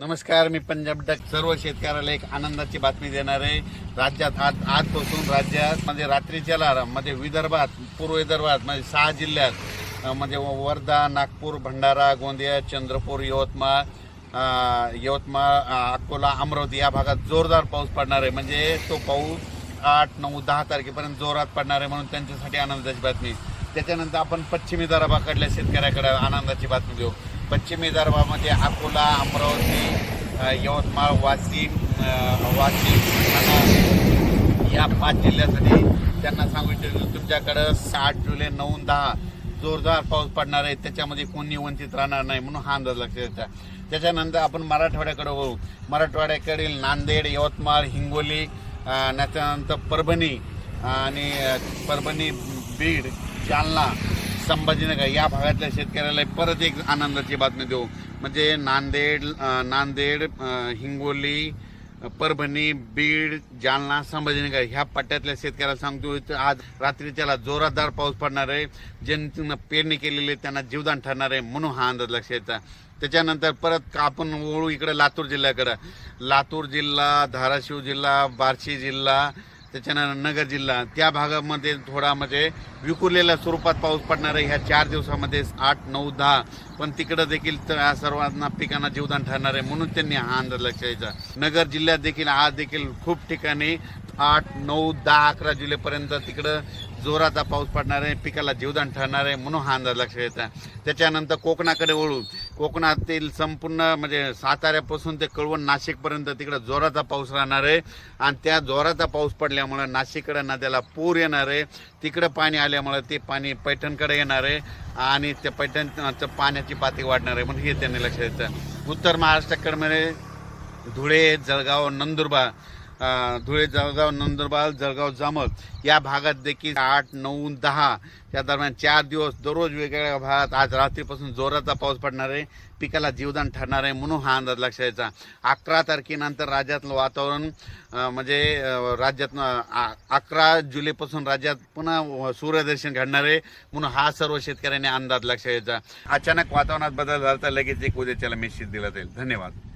नमस्कार मी पंजाब डक सर्व शेतकऱ्याला एक आनंदाची बातमी देणार आहे. राज्यात आज आजपासून राज्यात म्हणजे रात्रीच्या म्हणजे विदर्भात पूर्व विदर्भात म्हणजे सहा जिल्ह्यात म्हणजे वर्धा नागपूर भंडारा गोंदिया चंद्रपूर यवतमाळ यवतमाळ अकोला अमरावती या भागात जोरदार पाऊस पडणार आहे. म्हणजे तो पाऊस आठ नऊ दहा तारखेपर्यंत जोरात पडणार आहे म्हणून त्यांच्यासाठी आनंदाची बातमी. त्याच्यानंतर आपण पश्चिमी दराबाकडल्या शेतकऱ्याकडे आनंदाची बातमी देऊ पश्चिमी विदर्भामध्ये अकोला अमरावती यवतमाळ वाशिम वाशिम ठाणा या पाच जिल्ह्यासाठी त्यांना सांगू इच्छितो तुमच्याकडं साठ जुलै नऊ दहा जोरदार पाऊस पडणार आहे त्याच्यामध्ये कोणी वंचित राहणार नाही म्हणून हा अंदाज लक्षात येतात त्याच्यानंतर आपण मराठवाड्याकडे वळू मराठवाड्याकडील नांदेड यवतमाळ हिंगोली त्याच्यानंतर परभणी आणि परभणी बीड जालना संभाजीनगर या भागातल्या शेतकऱ्याला परत एक आनंदाची बातमी देऊ. म्हणजे नांदेड नांदेड हिंगोली परभणी बीड जालना संभाजीनगर ह्या पट्ट्यातल्या शेतकऱ्याला सांगतो आज आज रात्रीच्याला जोरदार पाऊस पडणार आहे. ज्यांनी पेरणी केलेली आहे त्यांना जीवदान ठरणार आहे म्हणून हा अंदाज लक्षात येतात त्याच्यानंतर परत आपण वळू इकडे लातूर जिल्ह्याकडं. लातूर जिल्हा धाराशिव जिल्हा बार्शी जिल्हा त्याच्यानंतर नगर जिल्हा. त्या भागामध्ये थोडा म्हणजे विखुरलेल्या स्वरूपात पाऊस पडणार आहे. ह्या चार दिवसामध्ये आठ नऊ दहा. पण तिकडं देखील तर या सर्वांना पिकांना जीवदान ठरणार आहे म्हणून त्यांनी हा अंदाज लक्ष द्यायचा. नगर जिल्ह्यात देखील आज देखील खूप ठिकाणी आठ नऊ दहा अकरा जुलैपर्यंत तिकडं जोराचा पाऊस पडणार आहे. पिकाला जीवदान ठरणार आहे म्हणून हा अंदाज लक्ष द्यायचा. त्याच्यानंतर कोकणाकडे वळू. कोकणातील संपूर्ण म्हणजे साताऱ्यापासून ते कळवण नाशिकपर्यंत तिकडे जोराचा पाऊस राहणार आहे. आणि त्या जोराचा पाऊस पडल्यामुळं नाशिककडे नद्याला पूर येणार आहे. तिकडं पाणी आल्यामुळं ते पाणी पैठणकडे येणार आहे. आणि त्या पैठणचं पाण्याची पातळी वाढणार आहे म्हणून हे त्यांनी लक्षात येतं उत्तर महाराष्ट्राकडे म्हणजे धुळे जळगाव नंदुरबार धुळे जळगाव नंदुरबार जळगाव जामल या भागात देखील आठ नऊ दहा या दरम्यान चार दिवस दररोज वेगवेगळ्या भागात आज रात्रीपासून जोराचा पाऊस पडणार आहे. पिकाला जीवदान ठरणार आहे म्हणून हा अंदाज लक्षात यायचा. अकरा तारखेनंतर राज्यातलं वातावरण म्हणजे राज्यात अकरा जुलैपासून राज्यात पुन्हा सूर्यदर्शन घडणार आहे म्हणून हा सर्व शेतकऱ्यांनी अंदाज लक्षात यायचा. अचानक वातावरणात बदल झाला तर लगेच एक उद्याच्याला मेसेज दिला जाईल. धन्यवाद.